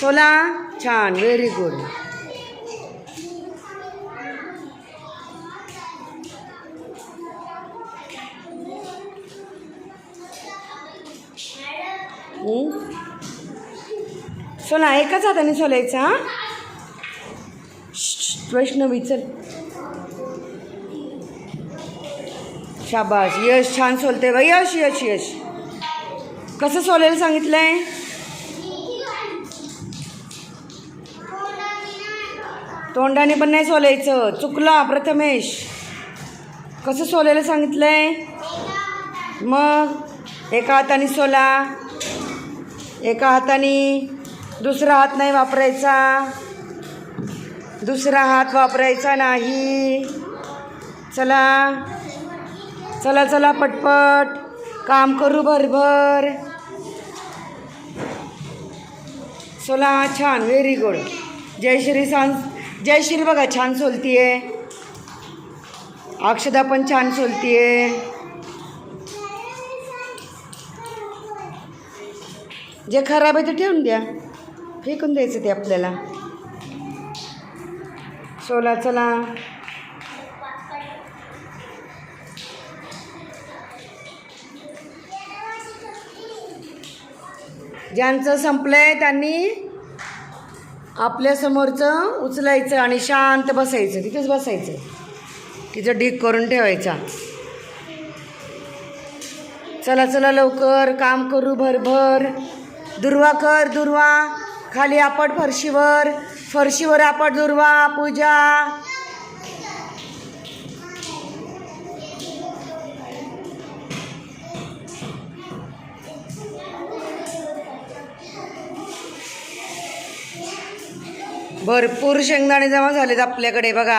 सोला? छान very good सोला एकाच हाताने सोलायचा वैष्णवी चल. शाबास यश छान सोलते बाई यश यश यश. कसं सोलायला सांगितलंय? तोंडाने पण नाही सोलायचं. चुकला प्रथमेश. कसं सोलायला सांगितलंय? मग एका हाताने सोला एका हाताने दुसरा हात नाही वापरायचा. दुसरा हात वापरायचा नाही. चला चला चला पटपट. काम करू भरभर. सोला छान व्हेरी गुड जयश्री छान जयश्री बघा छान सोलतीये. अक्षदा पण छान सोलतीये. जे खराब आहे ते ठेवून द्या. फेकून द्यायचं ते आपल्याला. सोला चला. ज्यांचं संपलं आहे त्यांनी आपल्यासमोरचं उचलायचं आणि शांत बसायचं. तिथेच बसायचं. तिचं ढीक करून ठेवायचा. चला चला लवकर काम करू भरभर. दुर्वा कर दुर्वा. खाली आपट फरशीवर. फरशीवर आपट दुर्वा पूजा. भरपूर शेंगदाणे जमा झालेत आपल्याकडे बघा.